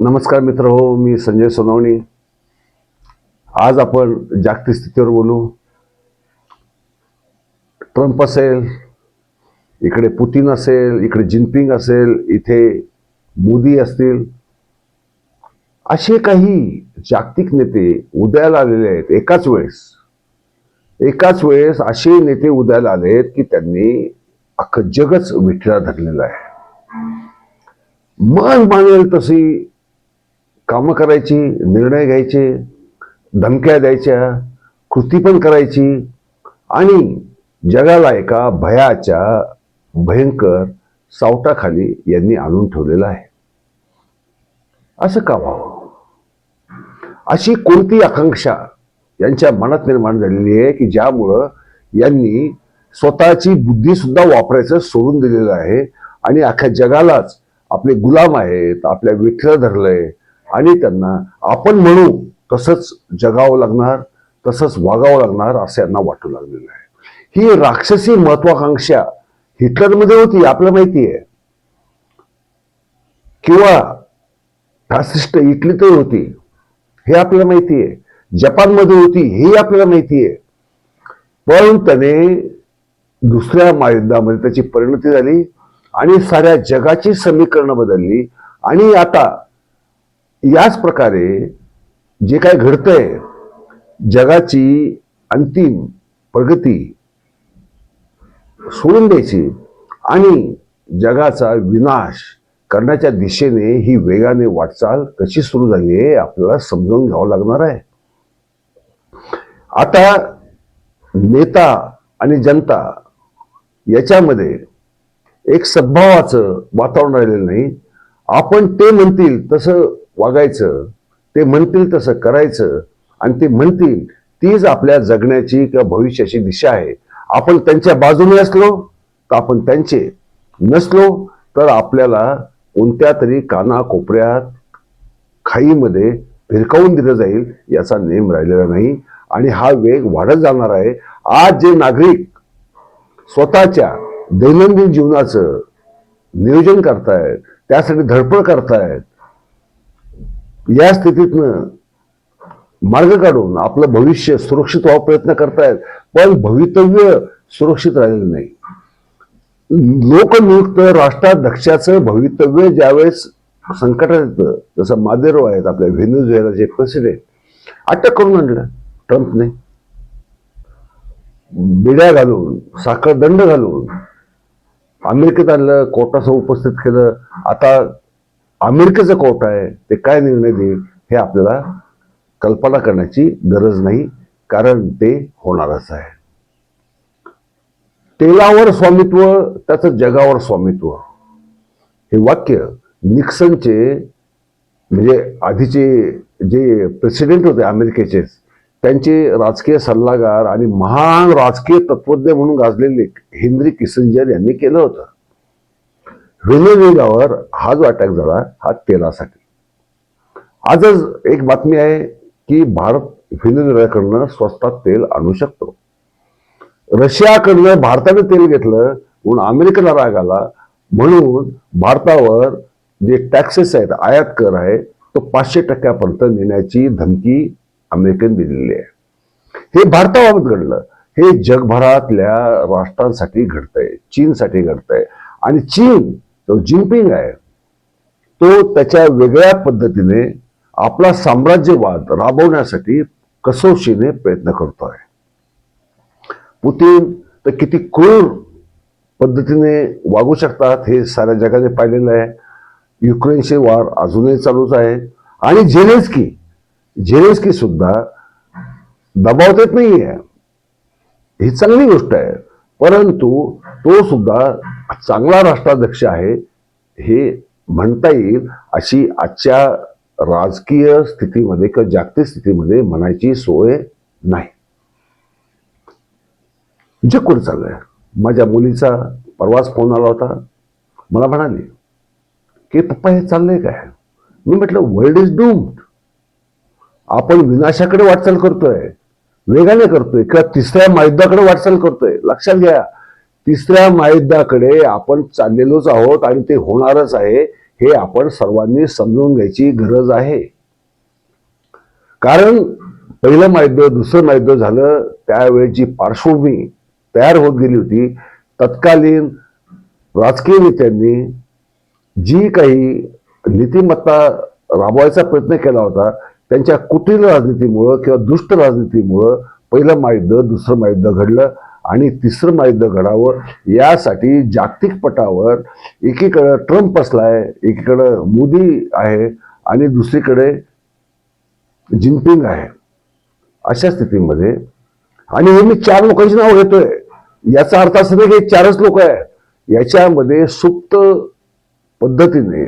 नमस्कार मित्र हो मी संजय सोनवणी. आज आपण जागतिक स्थितीवर बोलू. ट्रम्प असेल इकडे पुतीन असेल इकडे जिनपिंग असेल इथे मोदी असतील. असे काही जागतिक नेते उदयाला आलेले आहेत एकाच वेळेस. एकाच वेळेस असे नेते उदयाला आले आहेत की त्यांनी अख्खं जगच विठला धरलेलं आहे. मन मानेल तशी कामं करायची निर्णय घ्यायचे धमक्या द्यायच्या कृती पण करायची. आणि जगाला एका भयाच्या भयंकर सावटाखाली यांनी आणून ठेवलेलं आहे. असं का व्हावं? अशी कोणती आकांक्षा यांच्या मनात निर्माण झालेली आहे की ज्यामुळं यांनी स्वतःची बुद्धीसुद्धा वापरायचं सोडून दिलेलं आहे? आणि अख्ख्या जगालाच आपले गुलाम आहेत आपल्या विठ्ठल धरलंय आणि त्यांना आपण म्हणू तसंच जगावं लागणार तसंच वागावं लागणार असं यांना वाटू लागलेलं आहे. ही राक्षसी महत्वाकांक्षा हिटलरमध्ये होती आपल्याला माहिती आहे. किंवा फॅसिस्ट इटलीतही होती हे आपल्याला माहिती आहे. जपानमध्ये होती हे आपल्याला माहिती आहे. पण त्याने दुसऱ्या महायुद्धामध्ये त्याची परिणती झाली आणि साऱ्या जगाची समीकरणं बदलली. आणि आता याच प्रकारे जे काय घडतंय जगाची अंतिम प्रगती सोडून द्यायची आणि जगाचा विनाश करण्याच्या दिशेने ही वेगाने वाटचाल कशी सुरू झाली आहे आपल्याला समजून घ्यावं लागणार आहे. आता नेता आणि जनता याच्यामध्ये एक सद्भावाचं वातावरण राहिलेलं नाही. आपण ते म्हणतील तसं वागायचं ते म्हणतील तसं करायचं आणि ते म्हणतील तीच आपल्या जगण्याची किंवा भविष्याची दिशा आहे. आपण त्यांच्या बाजूने असलो तर आपण त्यांचे नसलो तर आपल्याला कोणत्या तरी कानाकोपऱ्यात खाईमध्ये फिरकावून दिलं जाईल याचा नेम राहिलेला नाही. आणि हा वेग वाढत जाणार आहे. आज जे नागरिक स्वतःच्या दैनंदिन जीवनाचं नियोजन करतायत त्यासाठी धडपड करतायत या स्थितीतनं मार्ग काढून आपलं भविष्य सुरक्षित व्हावा प्रयत्न करतायत पण भवितव्य सुरक्षित राहिलेलं नाही. लोकनियुक्त राष्ट्राध्यक्षाचं भवितव्य ज्यावेळेस संकटात येतं जसं मादेरो आहेत आपल्या व्हेनेझुएलाचे प्रेसिडेंट अटक करून आणलं ट्रम्पने. बिड्या घालून साखरदंड घालून अमेरिकेत आणलं कोर्टासमोर उपस्थित केलं. आता अमेरिकेचं कोर्ट आहे ते काय निर्णय देईल हे आपल्याला कल्पना करण्याची गरज नाही कारण ते होणारच आहे. तेलावर स्वामित्व त्याचं जगावर स्वामित्व. हे वाक्य निक्सनचे म्हणजे आधीचे जे प्रेसिडेंट होते अमेरिकेचे त्यांचे राजकीय सल्लागार आणि महान राजकीय तत्वज्ञ म्हणून गाजलेले हेनरी किसंजर यांनी केलं होतं. व्हेनेझुएलावर हा जो अटॅक झाला हा तेलासाठी. आजच एक बातमी आहे की भारत व्हेनेझुएलाकडनं स्वस्तात तेल आणू शकतो. रशियाकडनं भारताने तेल घेतलं म्हणून अमेरिकेला राग आला म्हणून भारतावर जे टॅक्सेस आहेत आयात कर आहे तो पाचशे टक्क्यापर्यंत नेण्याची धमकी अमेरिकेने दिलेली आहे. हे भारताबाबत घडलं. हे जगभरातल्या राष्ट्रांसाठी घडतंय चीनसाठी घडतंय. आणि चीन तो जिनपिंग आहे. तो त्याच्या वेगळ्या पद्धतीने आपला साम्राज्यवाद राबवण्यासाठी कसोशीने प्रयत्न करतोय. पुतीन तर किती क्रूर पद्धतीने वागू शकतात हे साऱ्या जगाने पाहिलेलं आहे. युक्रेनशी वार अजूनही चालूच आहे. आणि झेलेस्की झेलेस्की सुद्धा दबाव देत नाहीये. ही चांगली गोष्ट आहे. परंतु तो सुद्धा चांगला राष्ट्राध्यक्ष आहे हे म्हणता येईल अशी आजच्या राजकीय स्थितीमध्ये किंवा जागतिक स्थितीमध्ये म्हणायची सोय नाही. जग कुठं चाललंय? माझ्या मुलीचा परवाच फोन आला होता. मला म्हणाले की पप्पा हे चाललंय काय? मी म्हटलं वर्ल्ड इज डूम्ड आपण विनाशाकडे वाटचाल करतोय वेगाने करतोय किंवा तिसऱ्या महायुद्धाकडे वाटचाल करतोय. लक्षात घ्या तिसऱ्या महायुद्धाकडे आपण चाललेलोच आहोत आणि ते होणारच आहे हे आपण सर्वांनी समजून घ्यायची गरज आहे. कारण पहिलं महायुद्ध दुसरं महायुद्ध झालं त्यावेळेची पार्श्वभूमी तयार होत गेली होती. तत्कालीन राजकीय नेत्यांनी जी काही नीतिमत्ता राबवायचा प्रयत्न केला होता त्यांच्या कुटील राजनीतीमुळं किंवा दुष्ट राजनीतीमुळं पहिलं महायुद्ध दुसरं महायुद्ध घडलं. आणि तिसरं महायुद्ध घडावं यासाठी जागतिक पटावर एकीकडं ट्रम्प आहे एकीकडं मोदी आहे आणि दुसरीकडे जिनपिंग आहे. अशा स्थितीमध्ये आणि हे मी चार लोकांची नाव घेतोय. याचा अर्थ असं नाही की चारच लोक आहे याच्यामध्ये सुप्त पद्धतीने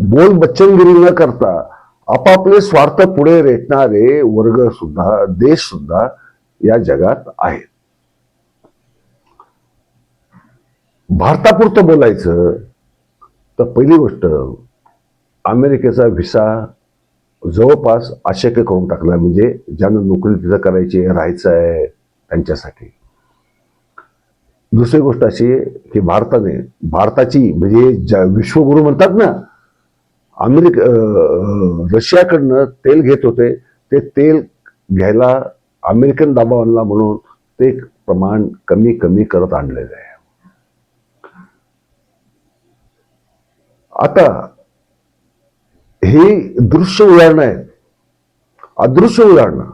बोल बच्चनगिरी न करता आपापले स्वार्थ पुढे रेटणारे वर्ग सुद्धा देश सुद्धा या जगात आहेत. भारतापुरतं बोलायचं तर पहिली गोष्ट अमेरिकेचा व्हिसा जवळपास अशक्य करून टाकला म्हणजे ज्यांना नोकरी तिथं करायची राहायचं आहे त्यांच्यासाठी. दुसरी गोष्ट अशी की भारताने भारताची म्हणजे ज्या विश्वगुरु म्हणतात ना अमेरिका रशियाकडनं तेल घेत होते ते तेल घ्यायला अमेरिकन दाबा आणला म्हणून ते प्रमाण कमी कमी करत आणलेलं आहे. आता हे दृश्य उदाहरणं आहेत. अदृश्य उदाहरणं.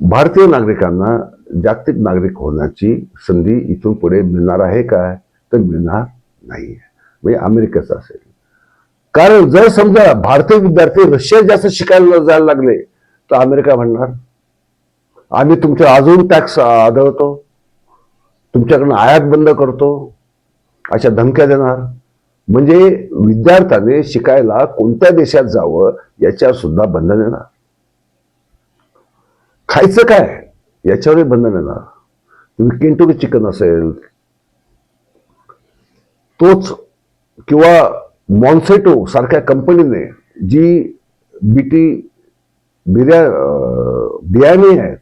भारतीय नागरिकांना जागतिक नागरिक होण्याची संधी इथून पुढे मिळणार आहे काय तर मिळणार नाही म्हणजे अमेरिकेचं असेल. कारण जर समजा भारतीय विद्यार्थी रशियात जास्त शिकायला जायला लागले तर अमेरिका म्हणणार आम्ही तुमच्या अजून टॅक्स आढळतो. तुमच्याकडनं आयात बंद करतो. अशा धमक्या देणार. म्हणजे विद्यार्थ्याने शिकायला कोणत्या देशात जावं याच्यावर सुद्धा बंधन येणार. खायचं काय याच्यावरही बंधन येणार. तुम्ही केंटुकी चिकन असेल तोच किंवा मॉन्सेटो सारख्या कंपनीने जी बीटी बिर्या बियाणे आहेत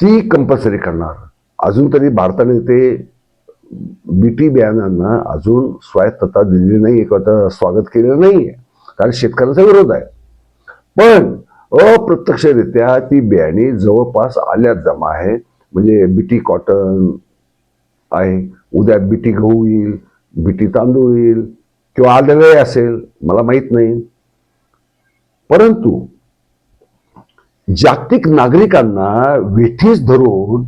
ती कंपल्सरी करणार. अजून तरी भारताने ते बीटी बियाणांना अजून स्वायत्तता दिलेली नाही किंवा स्वागत केलेलं नाही आहे कारण शेतकऱ्यांचा विरोध आहे. पण अप्रत्यक्षरित्या ती बियाणी जवळपास आल्यात जमा आहे. म्हणजे बीटी कॉटन आहे. उद्या बीटी गहू येईल बीटी तांदूळ येईल किंवा आलेलंही असेल मला माहीत नाही. परंतु जागतिक नागरिकांना वेठीस धरून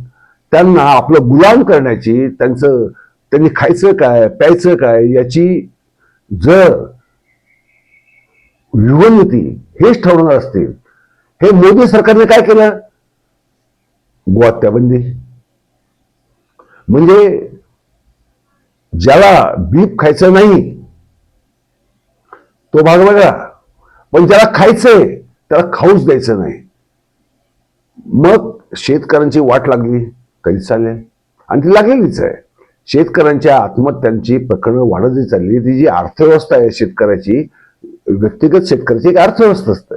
त्यांना आपलं गुलाम करण्याची त्यांचं त्यांनी खायचं काय प्यायचं काय याची जर युवनीती हेच ठरवणार असतील हे मोदी सरकारने काय केलं? गोहत्याबंदी म्हणजे ज्याला बीप खायचं नाही तो भाग बघा पण ज्याला खायचंय त्याला खाऊच द्यायचं नाही. मग शेतकऱ्यांची वाट लागली. कधी चालेल? आणि ती लागलेलीच आहे. शेतकऱ्यांच्या आत्महत्यांची प्रकरणं वाढतही चालली. ती जी अर्थव्यवस्था आहे शेतकऱ्याची व्यक्तिगत शेतकऱ्याची एक अर्थव्यवस्था असते.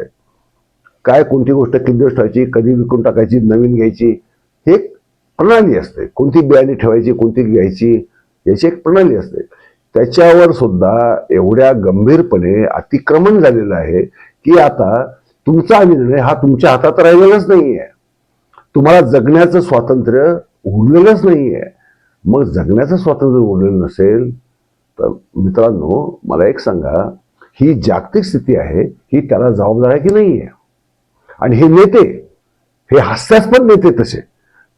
काय कोणती गोष्ट किती दिवस ठेवायची कधी विकून टाकायची नवीन घ्यायची हे एक प्रणाली असते. कोणती बियाणे ठेवायची कोणती घ्यायची याची एक प्रणाली असते. त्याच्यावर सुद्धा एवढ्या गंभीरपणे अतिक्रमण झालेलं आहे की आता तुमचा निर्णय हा तुमच्या हातात राहिलेलाच नाहीये. तुम्हाला जगण्याचं स्वातंत्र्य उरलेलंच नाहीये. मग जगण्याचं स्वातंत्र्य उरलेलं नसेल तर मित्रांनो मला एक सांगा ही जागतिक स्थिती आहे ही त्याला जबाबदार आहे की नाही आहे आणि हे नेते हे हास्यास्पद नेते तसे.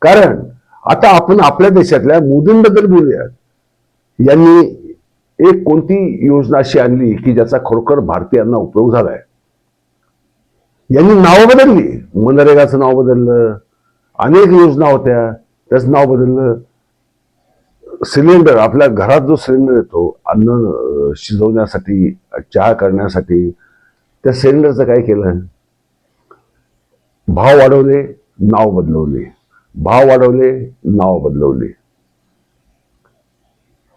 कारण आता आपण आपल्या देशातल्या मोदींबद्दल बोलूयात. यांनी एक कोणती योजना अशी आणली की ज्याचा खरोखर भारतीयांना उपयोग झालाय? यांनी नाव बदलली. मनरेगाचं नाव बदललं अनेक योजना होत्या. त्याचं नाव बदललं. सिलेंडर आपल्या घरात जो सिलेंडर येतो अन्न शिजवण्यासाठी चहा करण्यासाठी त्या सिलेंडरचं काय केलं? भाव वाढवले नाव बदलवले. भाव वाढवले नाव बदलवले.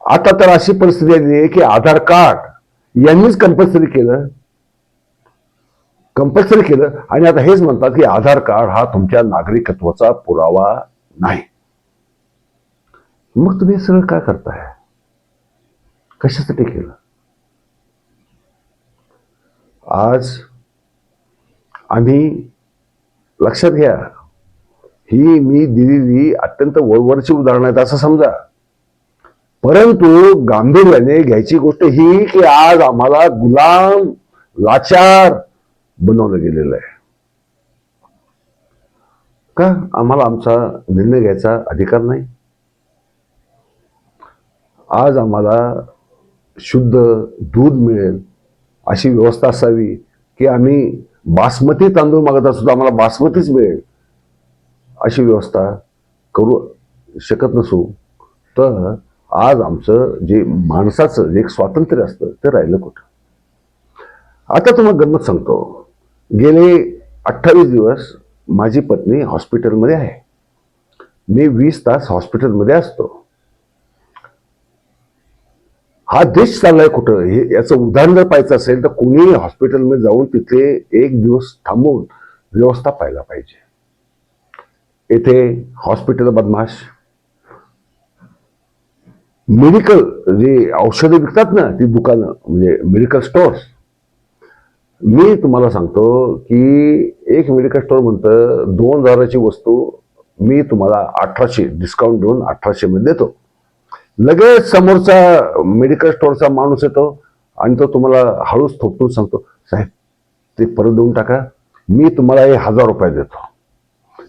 आता तर अशी परिस्थिती आली आहे की आधार कार्ड यांनीच कंपल्सरी केलं. कंपल्सरी केलं. आणि आता हेच म्हणतात की आधार कार्ड हा तुमच्या नागरिकत्वाचा पुरावा नाही. मग तुम्ही सगळं काय करताय? कशासाठी केलं? आज आम्ही लक्षात घ्या ही मी दिलेली अत्यंत वरवरची उदाहरणं आहेत असं समजा. परंतु गांभीर्याने घ्यायची गोष्ट ही की आज आम्हाला गुलाम लाचार बनवलं गेलेलं आहे. का? आम्हाला आमचा निर्णय घ्यायचा अधिकार नाही. आज आम्हाला शुद्ध दूध मिळेल अशी व्यवस्था असावी की आम्ही बासमती तांदूळ मागत असतो तर आम्हाला बासमतीच मिळेल अशी व्यवस्था करू शकत नसू. तर आज आमचं जे माणसाचं जे एक स्वातंत्र्य असतं ते राहिलं कुठं? आता तुम्हाला गंमत सांगतो. गेले अठ्ठावीस दिवस माझी पत्नी हॉस्पिटलमध्ये आहे. मी वीस तास हॉस्पिटलमध्ये असतो. हा देश चाललाय कुठं? हे याचं उदाहरण जर पाहायचं असेल तर कुणीही हॉस्पिटलमध्ये जाऊन तिथे एक दिवस थांबवून व्यवस्था पाहायला पाहिजे. येथे हॉस्पिटल बदमाश. मेडिकल जे औषधे विकतात ना ती दुकानं म्हणजे मेडिकल स्टोअर्स मी तुम्हाला सांगतो की एक मेडिकल स्टोअर म्हणतं दोन हजाराची वस्तू मी तुम्हाला अठराशे डिस्काउंट देऊन अठराशे मध्ये देतो. लगेच समोरचा मेडिकल स्टोअरचा माणूस येतो आणि तो तुम्हाला हळूच थोपटून सांगतो साहेब ते परत देऊन टाका. मी तुम्हाला हे हजार रुपये देतो.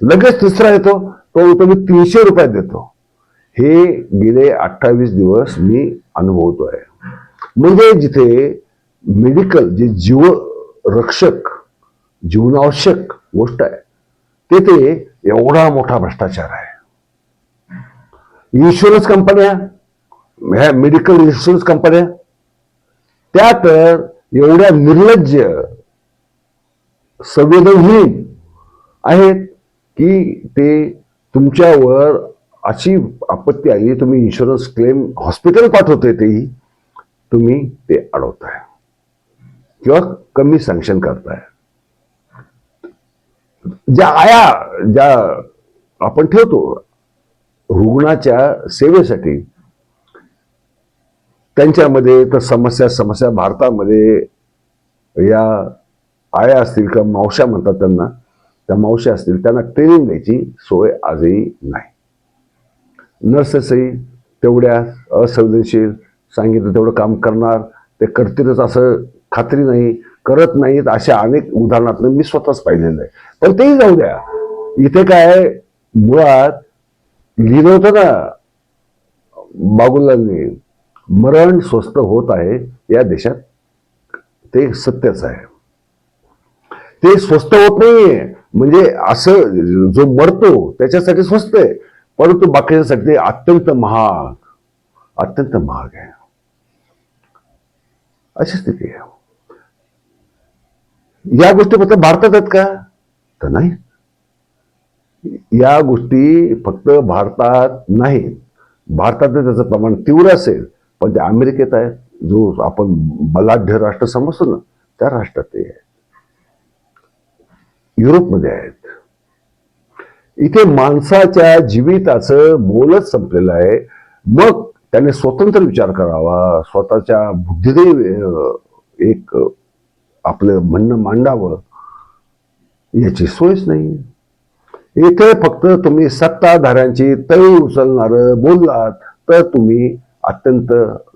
लगेच तिसरा येतो तो म्हणतो मी तीनशे रुपयात देतो. हे गेले अठ्ठावीस दिवस मी अनुभवतो आहे म्हणजे जिथे मेडिकल जे जीव रक्षक जीवनावश्यक गोष्ट आहे. तेथे एवढा मोठा भ्रष्टाचार आहे. इन्शुरन्स कंपन्या ह्या मेडिकल इन्शुरन्स कंपन्या त्या तर एवढ्या निर्लज्ज संवेदनहीन आहेत की ते तुमच्यावर अशी आपत्ती आली तुम्ही इन्शुरन्स क्लेम हॉस्पिटल पाठवतोय तेही तुम्ही ते अडवताय. किंवा कमी सँक्शन करताय. ज्या आया ज्या आपण ठेवतो रुग्णाच्या सेवेसाठी त्यांच्यामध्ये तर समस्या समस्या भारतामध्ये या आया असतील किंवा मावश्या म्हणतात त्यांना त्या मावश्या असतील त्यांना ट्रेनिंग द्यायची सोय आजही नाही. नर्सेसही तेवढ्या असंवेदनशील सांगितलं तेवढं काम करणार ते करतीलच असं खात्री नाही करत नाहीत अशा अनेक उदाहरणातलं मी स्वतःच पाहिलेलं आहे. पण तेही जाऊ द्या. इथे काय मुळात लिहिलं होतं ना बागुल्लांनी मरण स्वस्त होत आहे या देशात ते सत्यच आहे. ते स्वस्त होत नाहीये. म्हणजे असं जो मरतो त्याच्यासाठी स्वस्त आहे. परंतु बाकीच्यासाठी अत्यंत महाग अत्यंत महाग आहे. अशी स्थिती आहे. या गोष्टी फक्त भारतात आहेत का? तर नाही. या गोष्टी फक्त भारतात नाही भारतात त्याचं प्रमाण तीव्र असेल पण ते अमेरिकेत आहेत. जो आपण बलाढ्य राष्ट्र समजतो ना त्या राष्ट्रात ते आहेत. युरोपमध्ये आहेत. इथे माणसाच्या जीविताचं मोलच संपलेलं आहे. मग त्याने स्वतंत्र विचार करावा. स्वतःच्या बुद्धिदेव एक आपलं म्हणणं मांडावं याची सोयच नाही. इथे फक्त तुम्ही सत्ताधाऱ्यांची तळी उचलणारं बोललात तर तुम्ही अत्यंत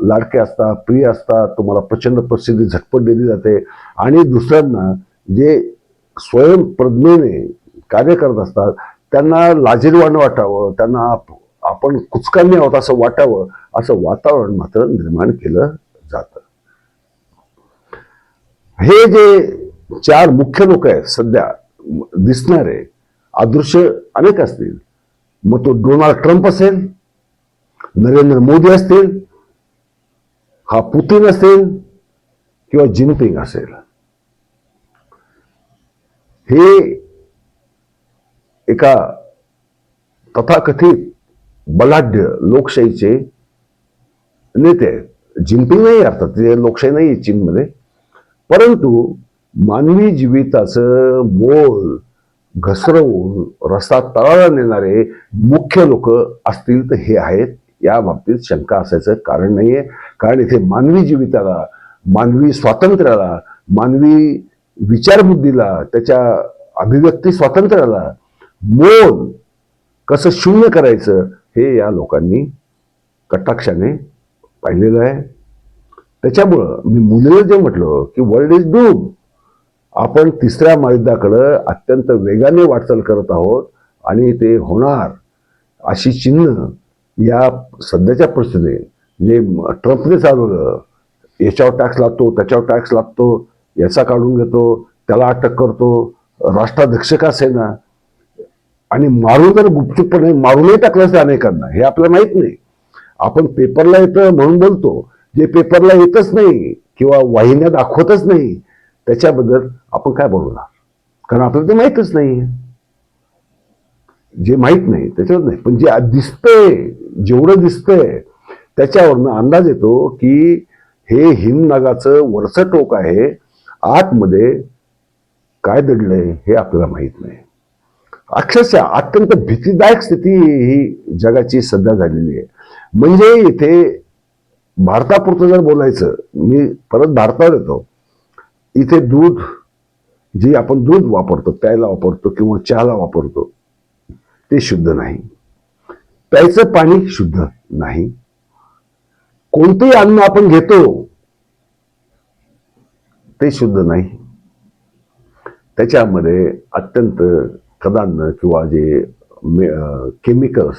लाडके असता प्रिय असता तुम्हाला प्रचंड प्रसिद्धी झटपट दिली जाते. आणि दुसऱ्यांना जे स्वयंप्रज्ञेने कार्य करत असतात त्यांना लाजीरवाणं वाटावं त्यांना आप- आपण कुचकामी आहोत असं वाटावं असं वातावरण मात्र निर्माण केलं जातं. हे जे चार मुख्य लोक आहेत सध्या दिसणारे अदृश्य अनेक असतील. मग तो डोनाल्ड ट्रम्प असेल नरेंद्र मोदी असतील हा पुतीन असेल किंवा जिनपिंग असेल. हे एका तथाकथित बलाढ्य लोकशाहीचे नेते आहेत. जिनपिंग नाही अर्थात ते लोकशाही नाही आहे चीनमध्ये परंतु मानवी जीविताचं मोल घसरवून रस्ता तळाला नेणारे मुख्य लोक असतील तर हे आहेत. या बाबतीत शंका असायचं कारण नाहीये. कारण इथे मानवी जीविताला मानवी स्वातंत्र्याला मानवी विचारबुद्धीला त्याच्या अभिव्यक्ती स्वातंत्र्याला मोल कसं शून्य करायचं हे या लोकांनी कटाक्षाने पाहिलेलं आहे. त्याच्यामुळं मी मुलीला जे म्हटलं की वर्ल्ड इज डूम आपण तिसऱ्या महायुद्धाकडं अत्यंत वेगाने वाटचाल करत आहोत आणि ते होणार अशी चिन्ह या सध्याच्या परिस्थितीत जे ट्रम्पने चालवलं याच्यावर टॅक्स लागतो त्याच्यावर टॅक्स लागतो याचा काढून घेतो त्याला अटक करतो राष्ट्राध्यक्ष का सेना? आणि मारून तर गुपचूपपणे मारूनही टाकलं असतं अनेकांना हे आपल्याला माहीत नाही. आपण पेपरला येतं म्हणून बोलतो. जे पेपरला येतच नाही किंवा वाहिन्या दाखवतच नाही त्याच्याबद्दल आपण काय बोलणार? कारण आपल्याला ते माहीतच नाही. जे माहीत नाही त्याच्यावर नाही. पण जे दिसतंय जेवढं दिसतंय त्याच्यावरनं अंदाज येतो की हे हिमनागाचं वरचं टोक आहे आतमध्ये काय दडलंय हे आपल्याला माहीत नाही. अक्षरशः अत्यंत भीतीदायक स्थिती ही जगाची सध्या झालेली आहे. म्हणजे इथे भारतापुरतं जर बोलायचं मी परत भारतावर येतो. इथे दूध जी आपण दूध वापरतो प्यायला वापरतो किंवा चहाला वापरतो ते शुद्ध नाही. प्यायचं पाणी शुद्ध नाही. कोणतंही अन्न आपण घेतो ते शुद्ध नाही. त्याच्यामध्ये अत्यंत खदान किंवा जे केमिकल्स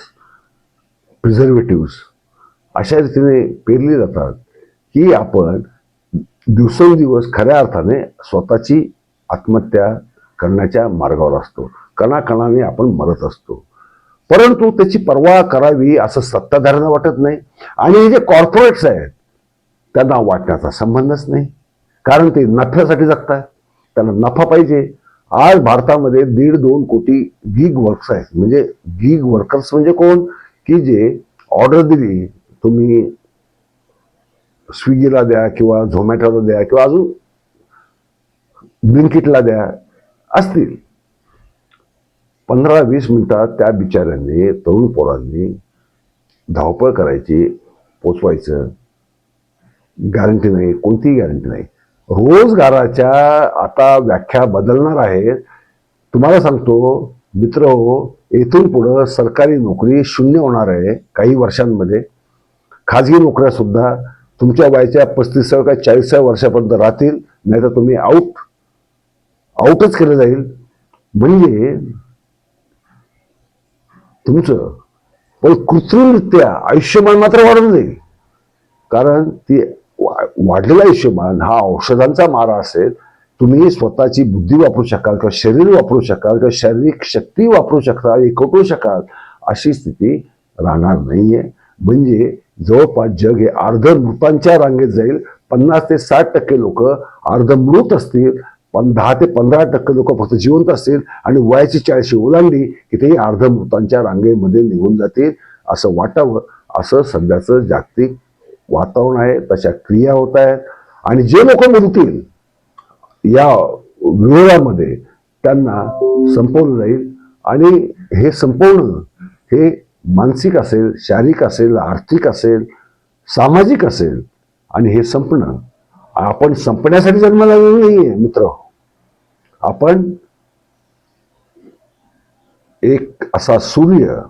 प्रिझर्वेटिव्स अशा रीतीने पेरली जातात की आपण दिवसेंदिवस खऱ्या अर्थाने स्वतःची आत्महत्या करण्याच्या मार्गावर असतो. कणाकणाने आपण मरत असतो. परंतु त्याची पर्वा करावी असं सत्ताधाऱ्यांना वाटत नाही आणि हे जे कॉर्पोरेट्स आहेत त्यांना वाटण्याचा संबंधच नाही. कारण ते नफ्यासाठी जगतात. त्यांना नफा पाहिजे. आज भारतामध्ये दीड दोन कोटी गिग वर्क्स आहेत. म्हणजे गिग वर्कर्स म्हणजे कोण? की जे ऑर्डर दिली तुम्ही स्विगीला द्या किंवा झोमॅटोला द्या किंवा अजून ब्लिंकिटला द्या असतील. पंधरा वीस मिनिटात त्या बिचाऱ्यांनी तरुण पोरांनी धावपळ करायची पोचवायचं. गॅरंटी नाही कोणतीही गॅरंटी नाही. रोजगाराच्या आता व्याख्या बदलणार आहे तुम्हाला सांगतो मित्र हो येथून पुढं सरकारी नोकरी शून्य होणार आहे काही वर्षांमध्ये. खाजगी नोकऱ्यासुद्धा तुमच्या वयाच्या पस्तीसाव्या काय चाळीसाव्या वर्षापर्यंत राहतील नाहीतर तुम्ही आऊट आऊटच केलं जाईल. म्हणजे तुमचं पण कृत्रिमरित्या आयुष्यमान मात्र वाढून जाईल. कारण ती वाढलेलं आयुष्यमान हा औषधांचा मारा असेल. तुम्ही स्वतःची बुद्धी वापरू शकाल किंवा शरीर वापरू शकाल किंवा शारीरिक शक्ती वापरू शकाल एकवटू शकाल अशी स्थिती राहणार नाहीये. म्हणजे जवळपास जग हे अर्ध मृतांच्या रांगेत जाईल. पन्नास ते साठ टक्के लोक अर्धमृत असतील. पण दहा ते पंधरा टक्के लोक फक्त जिवंत असतील. आणि वयाची चाळीशी ओलांडली की ते अर्धमृतांच्या रांगेमध्ये निघून जातील असं वाटावं. असं सध्याचं जागतिक वातावरण आहे. तशा क्रिया होत आहेत. आणि जे लोक मरतील या विरोधामध्ये त्यांना संपवलं जाईल. आणि हे संपवणं हे मानसिक असेल शारीरिक असेल आर्थिक असेल सामाजिक असेल आणि हे संपणं. आपण संपण्यासाठी जन्माला आलेलो आहे मित्र. आपण एक असा सूर्य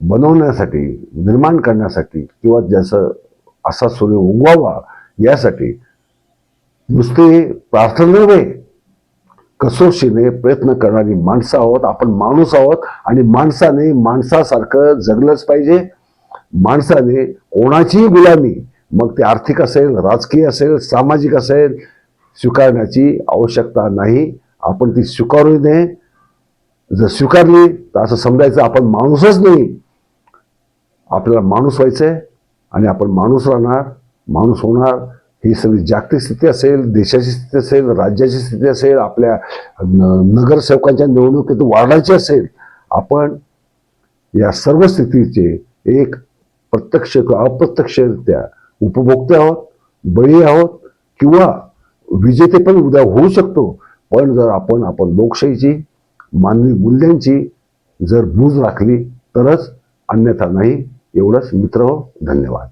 बनवण्यासाठी निर्माण करण्यासाठी किंवा ज्याचं असा सूर्य उगवावा यासाठी नुसते प्रार्थना नव्हे कसोशीने प्रयत्न करणारी माणसं आहोत आपण माणूस आहोत आणि माणसाने माणसासारखं जगलंच पाहिजे. माणसाने कोणाचीही गुलामी मग ते आर्थिक असेल राजकीय असेल सामाजिक असेल स्वीकारण्याची आवश्यकता नाही. आपण ती स्वीकारू नये. जर स्वीकारली तर असं समजायचं आपण माणूसच नाही. आपल्याला माणूस व्हायचं आहे आणि आपण माणूस राहणार माणूस होणार. ही सगळी जागतिक स्थिती असेल देशाची स्थिती असेल राज्याची स्थिती असेल आपल्या न- नगरसेवकांच्या निवडणुकीत वाढायची असेल आपण या सर्व स्थितीचे एक प्रत्यक्ष किंवा अप्रत्यक्षरित्या उपभोक्ते आहोत बळी आहोत किंवा विजेते पण उद्या होऊ शकतो. पण जर आपण आपण लोकशाहीची मानवी मूल्यांची जर बूज राखली तरच अन्यथा नाही. एवढंच मित्र धन्यवाद.